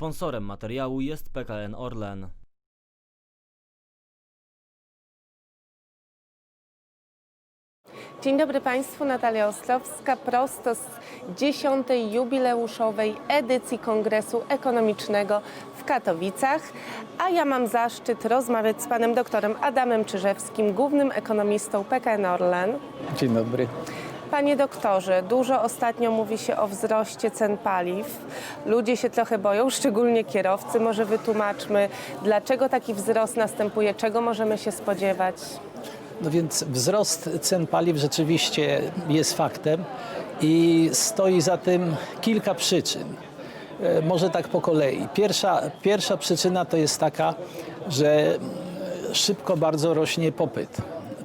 Sponsorem materiału jest PKN Orlen. Dzień dobry Państwu, Natalia Ostrowska, prosto z 10. jubileuszowej edycji Kongresu Ekonomicznego w Katowicach. A ja mam zaszczyt rozmawiać z panem doktorem Adamem Czyżewskim, głównym ekonomistą PKN Orlen. Dzień dobry. Panie doktorze, dużo ostatnio mówi się o wzroście cen paliw. Ludzie się trochę boją, szczególnie kierowcy. Może wytłumaczmy, dlaczego taki wzrost następuje, czego możemy się spodziewać? No więc wzrost cen paliw rzeczywiście jest faktem i stoi za tym kilka przyczyn. E, Może tak po kolei. Pierwsza, pierwsza przyczyna to jest taka, że szybko bardzo rośnie popyt.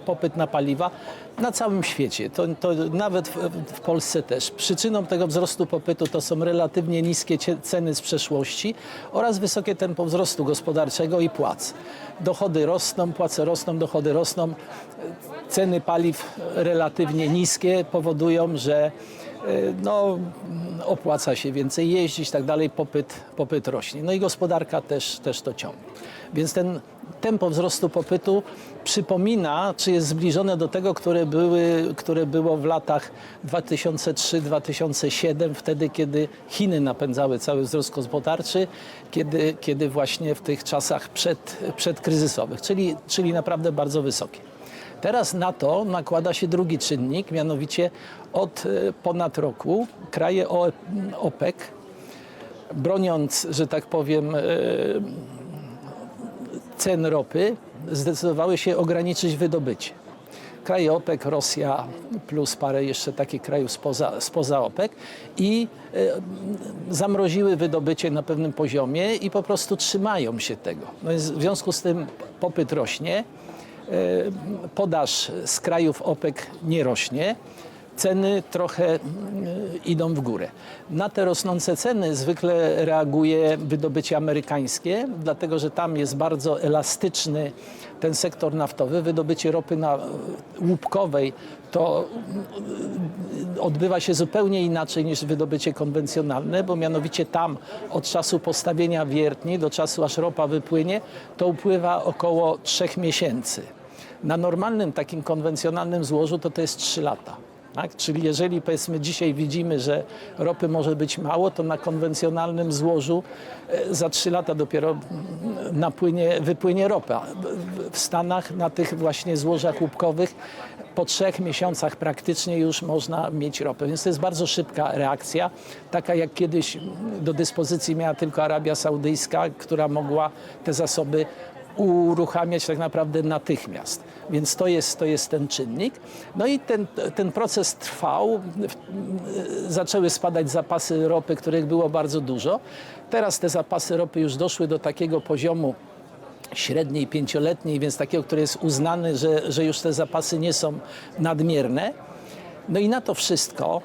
Popyt na paliwa na całym świecie, to, to nawet w, w Polsce też. Przyczyną tego wzrostu popytu to są relatywnie niskie ceny z przeszłości oraz wysokie tempo wzrostu gospodarczego i płac. Dochody rosną, płace rosną, dochody rosną. Ceny paliw relatywnie niskie powodują, że no, opłaca się więcej jeździć, tak dalej, popyt, popyt rośnie. No i gospodarka też, też to ciągnie. Więc ten tempo wzrostu popytu przypomina, czy jest zbliżone do tego, które, były, które było w latach 2003-2007, wtedy, kiedy Chiny napędzały cały wzrost gospodarczy, kiedy, kiedy właśnie w tych czasach przed, przedkryzysowych, czyli, czyli naprawdę bardzo wysokie. Teraz na to nakłada się drugi czynnik, mianowicie od e, ponad roku kraje OPEC, broniąc, że tak powiem, e, cen ropy, zdecydowały się ograniczyć wydobycie. Kraje OPEC, Rosja plus parę jeszcze takich krajów spoza, spoza OPEC i e, zamroziły wydobycie na pewnym poziomie i po prostu trzymają się tego. No w związku z tym popyt rośnie, podaż z krajów OPEC nie rośnie, ceny trochę mm, idą w górę. Na te rosnące ceny zwykle reaguje wydobycie amerykańskie, dlatego że tam jest bardzo elastyczny ten sektor naftowy. Wydobycie ropy na łupkowej to mm, odbywa się zupełnie inaczej niż wydobycie konwencjonalne, bo mianowicie tam od czasu postawienia wiertni do czasu aż ropa wypłynie, to upływa około trzech miesięcy. Na normalnym takim konwencjonalnym złożu to to jest 3 lata. Tak? Czyli jeżeli powiedzmy dzisiaj widzimy, że ropy może być mało, to na konwencjonalnym złożu e, za 3 lata dopiero napłynie, wypłynie ropa. W Stanach na tych właśnie złożach łupkowych po trzech miesiącach praktycznie już można mieć ropę. Więc to jest bardzo szybka reakcja, taka jak kiedyś do dyspozycji miała tylko Arabia Saudyjska, która mogła te zasoby uruchamiać tak naprawdę natychmiast. Więc to jest, to jest ten czynnik. No i ten, ten proces trwał. W- Zaczęły spadać zapasy ropy, których było bardzo dużo. Teraz te zapasy ropy już doszły do takiego poziomu średniej, pięcioletniej, więc takiego, który jest uznany, że, że już te zapasy nie są nadmierne. No i na to wszystko,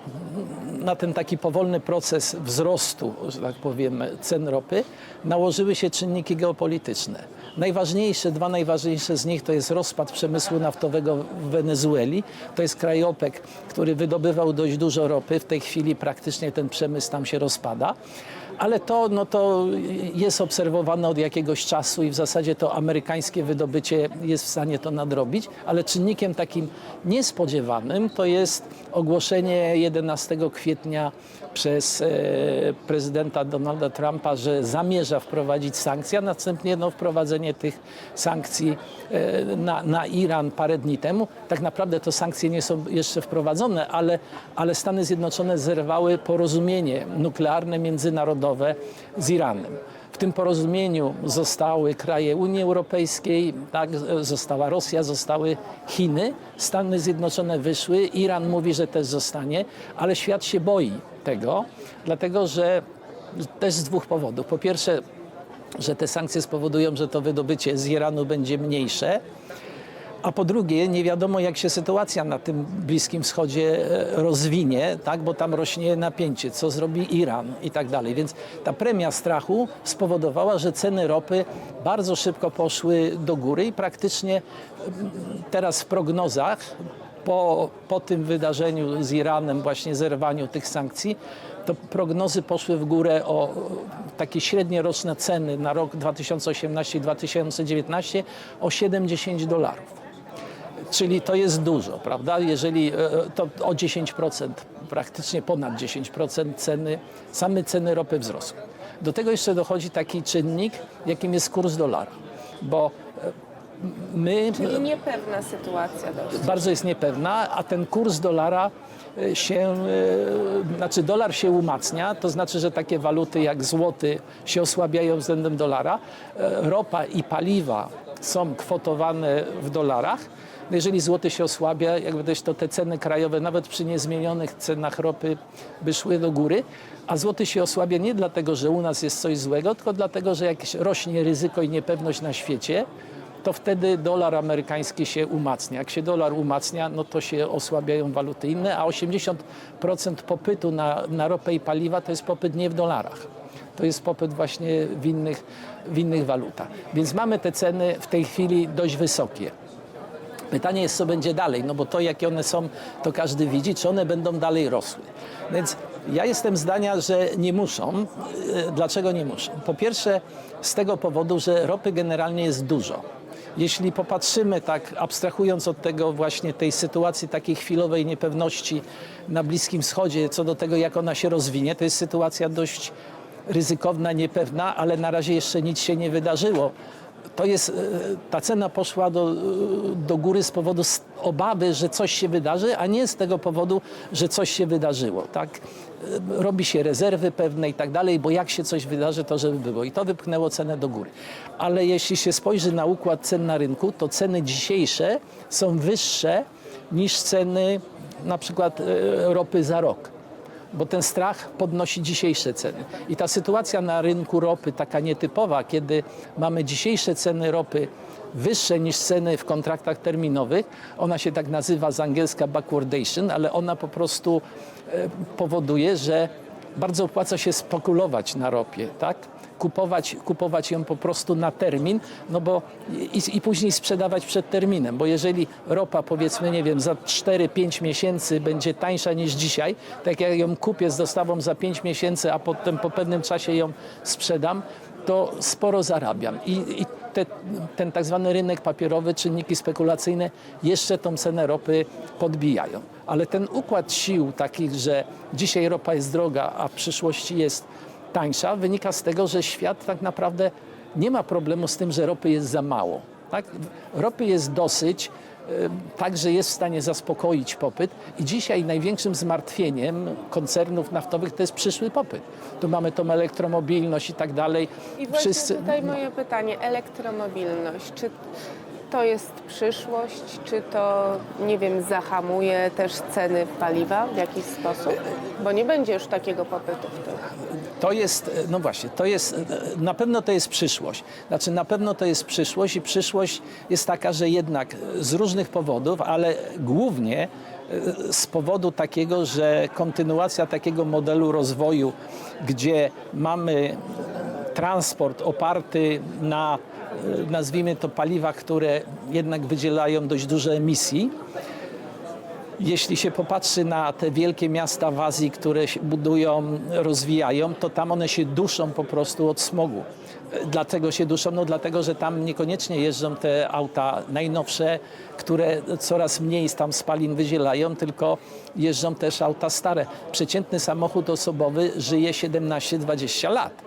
na ten taki powolny proces wzrostu, że tak powiem, cen ropy, nałożyły się czynniki geopolityczne. Najważniejsze, dwa najważniejsze z nich to jest rozpad przemysłu naftowego w Wenezueli. To jest kraj OPEC, który wydobywał dość dużo ropy. W tej chwili praktycznie ten przemysł tam się rozpada. Ale to, no to jest obserwowane od jakiegoś czasu i w zasadzie to amerykańskie wydobycie jest w stanie to nadrobić, ale czynnikiem takim niespodziewanym to jest ogłoszenie 11 kwietnia przez e, prezydenta Donalda Trumpa, że zamierza wprowadzić sankcje, a następnie no, wprowadzenie tych sankcji e, na, na Iran parę dni temu. Tak naprawdę to sankcje nie są jeszcze wprowadzone, ale, ale Stany Zjednoczone zerwały porozumienie nuklearne międzynarodowe z Iranem. Tym porozumieniu zostały kraje Unii Europejskiej, tak, została Rosja, zostały Chiny, Stany Zjednoczone wyszły, Iran mówi, że też zostanie, ale świat się boi tego, dlatego że też z dwóch powodów. Po pierwsze, że te sankcje spowodują, że to wydobycie z Iranu będzie mniejsze, a po drugie, nie wiadomo, jak się sytuacja na tym Bliskim Wschodzie e, rozwinie, tak? bo tam rośnie napięcie, co zrobi Iran i tak dalej. Więc ta premia strachu spowodowała, że ceny ropy bardzo szybko poszły do góry i praktycznie teraz w prognozach po, po tym wydarzeniu z Iranem, właśnie zerwaniu tych sankcji, to prognozy poszły w górę o takie średnie roczne ceny na rok 2018 i 2019 o 70 dolarów. Czyli to jest dużo, prawda? Jeżeli e, to o 10%, praktycznie ponad 10% ceny, same ceny ropy wzrosły. Do tego jeszcze dochodzi taki czynnik, jakim jest kurs dolara, bo e, my Czyli niepewna sytuacja dość. bardzo jest niepewna, a ten kurs dolara e, się, e, znaczy dolar się umacnia, to znaczy, że takie waluty jak złoty się osłabiają względem dolara, E, ropa i paliwa są kwotowane w dolarach. Jeżeli złoty się osłabia, jakby też to te ceny krajowe, nawet przy niezmienionych cenach ropy, by szły do góry, a złoty się osłabia nie dlatego, że u nas jest coś złego, tylko dlatego, że jakieś rośnie ryzyko i niepewność na świecie, to wtedy dolar amerykański się umacnia. Jak się dolar umacnia, no to się osłabiają waluty inne, a 80% popytu na, na ropę i paliwa to jest popyt nie w dolarach. To jest popyt właśnie w innych, w innych walutach. Więc mamy te ceny w tej chwili dość wysokie. Pytanie jest, co będzie dalej, no bo to, jakie one są, to każdy widzi, czy one będą dalej rosły. Więc ja jestem zdania, że nie muszą. E, Dlaczego nie muszą? Po pierwsze, z tego powodu, że ropy generalnie jest dużo. Jeśli popatrzymy tak, abstrahując od tego właśnie tej sytuacji takiej chwilowej niepewności na Bliskim Wschodzie, co do tego, jak ona się rozwinie, to jest sytuacja dość ryzykowna, niepewna, ale na razie jeszcze nic się nie wydarzyło to jest, e, ta cena poszła do, do góry z powodu obawy, że coś się wydarzy, a nie z tego powodu, że coś się wydarzyło. Tak? E, Robi się rezerwy pewne i tak dalej, bo jak się coś wydarzy, to żeby było. I to wypchnęło cenę do góry. Ale jeśli się spojrzy na układ cen na rynku, to ceny dzisiejsze są wyższe niż ceny na przykład e, ropy za rok bo ten strach podnosi dzisiejsze ceny. I ta sytuacja na rynku ropy, taka nietypowa, kiedy mamy dzisiejsze ceny ropy wyższe niż ceny w kontraktach terminowych, ona się tak nazywa z angielska backwardation, ale ona po prostu e, powoduje, że bardzo opłaca się spekulować na ropie, tak? Kupować, kupować ją po prostu na termin, no bo i, i później sprzedawać przed terminem, bo jeżeli ropa powiedzmy, nie wiem, za 4-5 miesięcy będzie tańsza niż dzisiaj, tak jak ją kupię z dostawą za 5 miesięcy, a potem po pewnym czasie ją sprzedam, to sporo zarabiam. I, i te, ten tak zwany rynek papierowy, czynniki spekulacyjne jeszcze tą cenę ropy podbijają. Ale ten układ sił takich, że dzisiaj ropa jest droga, a w przyszłości jest tańsza, wynika z tego, że świat tak naprawdę nie ma problemu z tym, że ropy jest za mało. Tak? Ropy jest dosyć, e, tak, że jest w stanie zaspokoić popyt i dzisiaj największym zmartwieniem koncernów naftowych to jest przyszły popyt. Tu mamy tą elektromobilność i tak dalej. I właśnie tutaj moje pytanie, elektromobilność, czy to jest przyszłość, czy to, nie wiem, zahamuje też ceny paliwa w jakiś sposób? Bo nie będzie już takiego popytu w tych. To jest, no właśnie, to jest, na pewno to jest przyszłość. Znaczy na pewno to jest przyszłość i przyszłość jest taka, że jednak z różnych powodów, ale głównie e, z powodu takiego, że kontynuacja takiego modelu rozwoju, gdzie mamy transport oparty na, e, nazwijmy to, paliwach, które jednak wydzielają dość duże emisji, jeśli się popatrzy na te wielkie miasta w Azji, które się budują, rozwijają, to tam one się duszą po prostu od smogu. Dlaczego się duszą? No dlatego, że tam niekoniecznie jeżdżą te auta najnowsze, które coraz mniej tam spalin wydzielają, tylko jeżdżą też auta stare. Przeciętny samochód osobowy żyje 17-20 lat.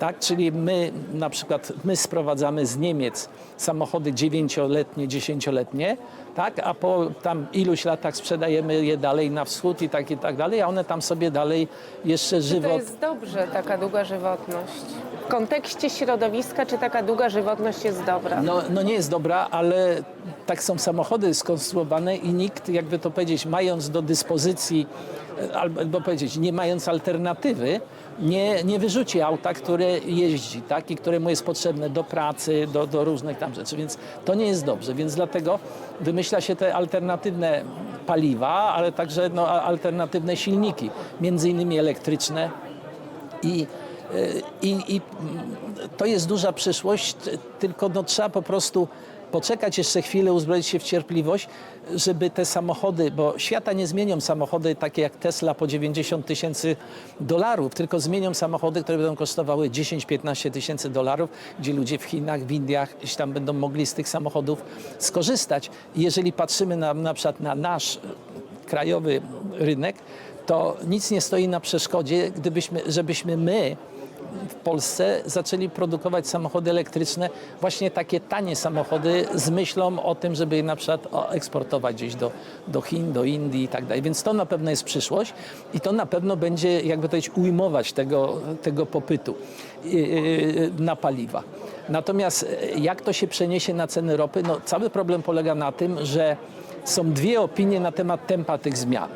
Tak, czyli my na przykład my sprowadzamy z Niemiec samochody 9-letnie, 10-letnie, tak, a po tam iluś latach sprzedajemy je dalej na wschód i tak i tak dalej, a one tam sobie dalej jeszcze Czy to jest dobrze, taka długa żywotność? W kontekście środowiska, czy taka długa żywotność jest dobra? No, no nie jest dobra, ale tak są samochody skonstruowane i nikt, jakby to powiedzieć, mając do dyspozycji, e, albo powiedzieć, nie mając alternatywy, nie, nie wyrzuci auta, które jeździ, tak, i które mu jest potrzebne do pracy, do, do różnych tam rzeczy, więc to nie jest dobrze, więc dlatego wymyśla się te alternatywne paliwa, ale także no, alternatywne silniki, między innymi elektryczne, i, i, I to jest duża przyszłość, tylko no, trzeba po prostu poczekać jeszcze chwilę, uzbroić się w cierpliwość, żeby te samochody, bo świata nie zmienią samochody takie jak Tesla po 90 tysięcy dolarów, tylko zmienią samochody, które będą kosztowały 10-15 tysięcy dolarów, gdzie ludzie w Chinach, w Indiach gdzieś tam będą mogli z tych samochodów skorzystać. Jeżeli patrzymy na, na przykład na nasz krajowy rynek, to nic nie stoi na przeszkodzie, gdybyśmy, żebyśmy my w Polsce zaczęli produkować samochody elektryczne, właśnie takie tanie samochody z myślą o tym, żeby je na przykład eksportować gdzieś do, do Chin, do Indii i tak dalej. Więc to na pewno jest przyszłość i to na pewno będzie, jakby to powiedzieć, ujmować tego, tego popytu yy, na paliwa. Natomiast jak to się przeniesie na ceny ropy? No, cały problem polega na tym, że są dwie opinie na temat tempa tych zmian.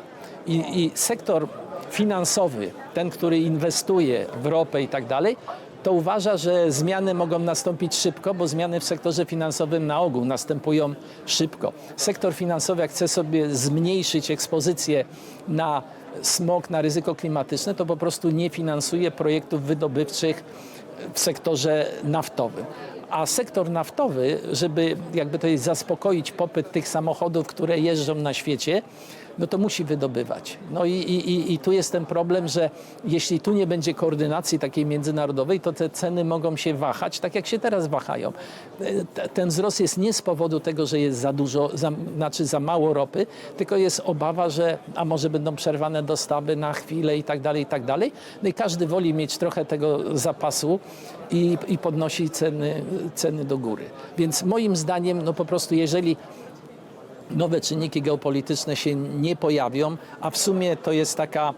I, i sektor finansowy, ten, który inwestuje w ropę i tak dalej, to uważa, że zmiany mogą nastąpić szybko, bo zmiany w sektorze finansowym na ogół następują szybko. Sektor finansowy, jak chce sobie zmniejszyć ekspozycję na smog, na ryzyko klimatyczne, to po prostu nie finansuje projektów wydobywczych w sektorze naftowym. A sektor naftowy, żeby jakby jest zaspokoić popyt tych samochodów, które jeżdżą na świecie, no to musi wydobywać. No i, i, i- tu jest ten problem, że jeśli tu nie będzie koordynacji takiej międzynarodowej, to te ceny mogą się wahać, tak jak się teraz wahają. E, te- Ten wzrost jest nie z powodu tego, że jest za dużo, za, znaczy za mało ropy, tylko jest obawa, że a może będą przerwane dostawy na chwilę i tak dalej, i tak dalej. No i każdy woli mieć trochę tego zapasu i, i podnosi ceny, ceny do góry. Więc moim zdaniem, no po prostu jeżeli nowe czynniki geopolityczne się nie pojawią, a w sumie to jest taka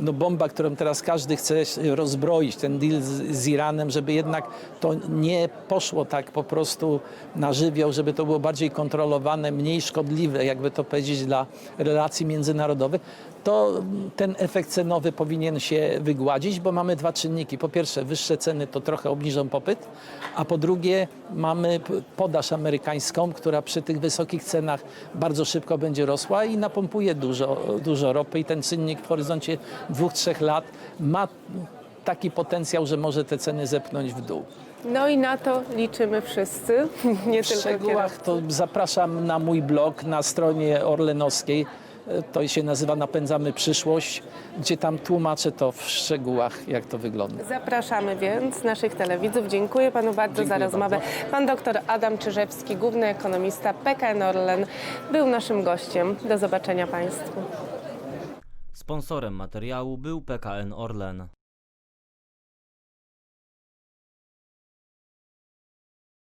no, bomba, którą teraz każdy chce rozbroić, ten deal z, z Iranem, żeby jednak to nie poszło tak po prostu na żywioł, żeby to było bardziej kontrolowane, mniej szkodliwe, jakby to powiedzieć, dla relacji międzynarodowych, to ten efekt cenowy powinien się wygładzić, bo mamy dwa czynniki. Po pierwsze, wyższe ceny to trochę obniżą popyt, a po drugie mamy podaż amerykańską, która przy tych wysokich cenach bardzo szybko będzie rosła i napompuje dużo, dużo ropy i ten czynnik w horyzoncie dwóch, trzech lat ma taki potencjał, że może te ceny zepchnąć w dół. No i na to liczymy wszyscy, nie W tylko szczegółach to zapraszam na mój blog na stronie orlenowskiej. To się nazywa Napędzamy przyszłość, gdzie tam tłumaczę to w szczegółach, jak to wygląda. Zapraszamy więc naszych telewidzów. Dziękuję panu bardzo Dziękuję za rozmowę. Pan doktor Adam Czyżewski, główny ekonomista PKN Orlen, był naszym gościem. Do zobaczenia państwu. Sponsorem materiału był PKN Orlen.